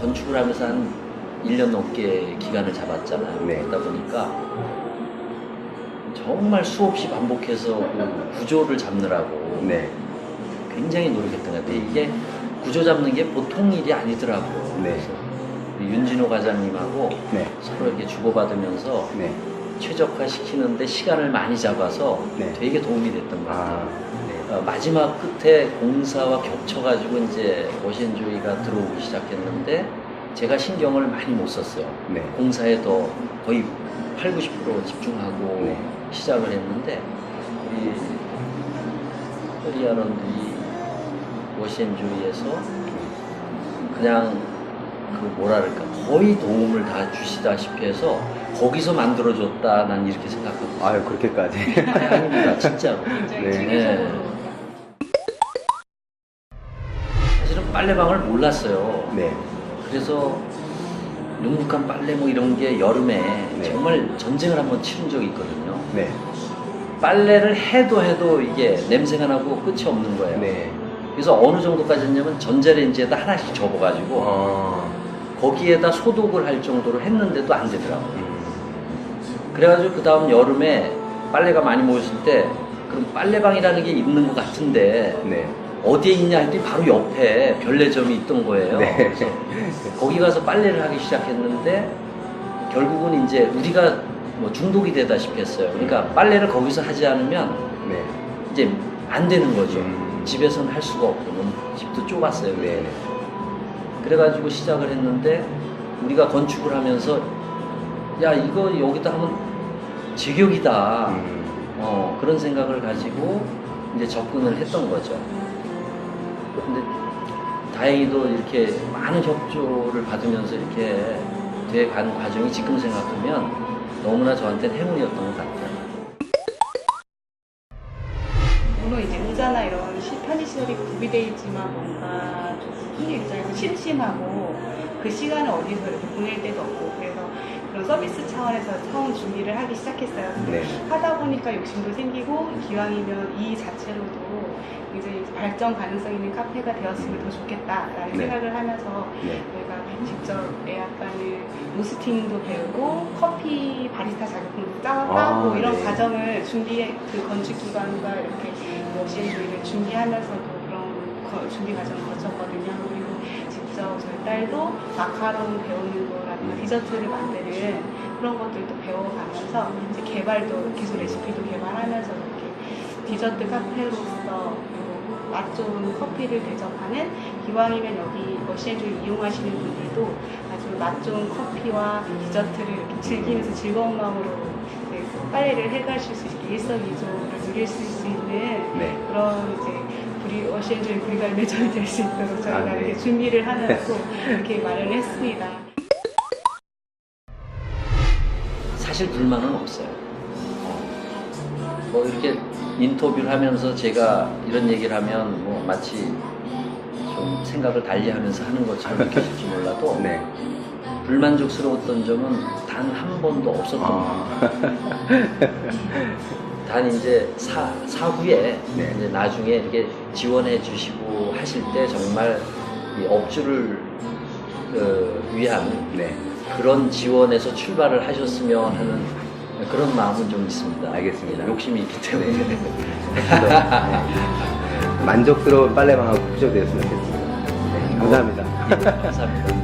건축을 하면서 한 1년 넘게 기간을 잡았잖아요. 네. 그러다 보니까 정말 수없이 반복해서 그 구조를 잡느라고 네. 굉장히 노력했던 것 같아요. 이게 구조 잡는 게 보통 일이 아니더라고요. 네. 그래서 윤진호 과장님하고 네. 서로 이렇게 주고받으면서 네. 최적화 시키는데 시간을 많이 잡아서 네. 되게 도움이 됐던 것 같아요. 아, 네. 어, 마지막 끝에 공사와 겹쳐가지고 이제 오션조이가 들어오기 시작했는데 제가 신경을 많이 못 썼어요. 네. 공사에 더 거의 8, 90% 집중하고 네. 시작을 했는데 우리 코리아런들이 워시앤조이에서 그냥 그 뭐랄까 거의 도움을 다 주시다시피 해서 거기서 만들어줬다 난 이렇게 생각하고 아유, 그렇게까지. 아닙니다 진짜로 굉장히 네. 빨래방을 몰랐어요 네. 그래서 눅눅한 빨래 뭐 이런 게 여름에 네. 정말 전쟁을 한번 치른 적이 있거든요 네. 빨래를 해도 해도 이게 냄새가 나고 끝이 없는 거예요 네. 그래서 어느 정도까지 했냐면 전자레인지에다 하나씩 접어가지고 어. 거기에다 소독을 할 정도로 했는데도 안 되더라고요. 음. 그래가지고 그 다음 여름에 빨래가 많이 모였을 때 그럼 빨래방이라는 게 있는 것 같은데 네. 어디에 있냐 했더니 바로 옆에 별내점이 있던 거예요. 네. 그래서 거기 가서 빨래를 하기 시작했는데 결국은 이제 우리가 뭐 중독이 되다시피 했어요. 그러니까 빨래를 거기서 하지 않으면 네. 이제 안 되는 거죠. 음. 집에서는 할 수가 없고 너무 집도 좁았어요. 네. 그래가지고 시작을 했는데 우리가 건축을 하면서 야 이거 여기다 하면 제격이다 음. 어, 그런 생각을 가지고 이제 접근을 했던 거죠 근데 다행히도 이렇게 많은 협조를 받으면서 이렇게 돼간 과정이 지금 생각하면 너무나 저한테는 행운이었던 것 같아요 시- 편의시설이 구비되어 있지만 뭔가 조금 손님 입장에서 심심하고 그 시간을 어디서 이렇게 보낼 데도 없고 그래서 그런 서비스 차원에서 처음 준비를 하기 시작했어요. 근데 네. 하다 보니까 욕심도 생기고 기왕이면 이 자체로도 굉장히 발전 가능성 있는 카페가 되었으면 더 좋겠다라는 네. 생각을 하면서 네. 저희가 직접 에어컨을 로스팅도 배우고 커피 바리스타 자격증도 따- 아, 따고 이런 네. 과정을 준비해 그 건축 기관과 이렇게 워시앤조이를 준비하면서도 그런 거- 준비 과정을 거쳤거든요. 그리고 직접 저희 딸도 마카롱 배우는 거라든가 음. 디저트를 만드는 그런 것들도 배워가면서 이제 개발도 계속 레시피도 개발하면서 이렇게 디저트 카페로서 맛 좋은 커피를 대접하는 기왕이면 여기 워시앤조이 이용하시는 분들도 아주 맛 좋은 커피와 디저트를 이렇게 즐기면서 즐거운 마음으로 이제 빨래를 해가실 수 있게 일석이조를 누릴 수 있는 네. 그런 이제 우리 워시앤조이 브리갈 매점이 될 수 있도록 저희가 아, 네. 이렇게 준비를 하면서 이렇게 마련했습니다. 사실 불만은 없어요. 어, 뭐 이렇게 인터뷰를 하면서 제가 이런 얘기를 하면 뭐 마치 좀 생각을 달리 하면서 하는 것처럼 느껴질지 몰라도 네. 불만족스러웠던 점은 단 한 번도 없었던 것 같아요. 아. 단 이제 사, 사후에 네. 이제 나중에 이렇게 지원해 주시고 하실 때 정말 이 업주를 그 위한 네. 그런 지원에서 출발을 하셨으면 하는 그런 마음은 좀 있습니다. 알겠습니다. 욕심이 있기 때문에. 네. 만족스러운 빨래방하고 구조되었으면 좋겠습니다. 네, 감사합니다. 감사합니다. 네.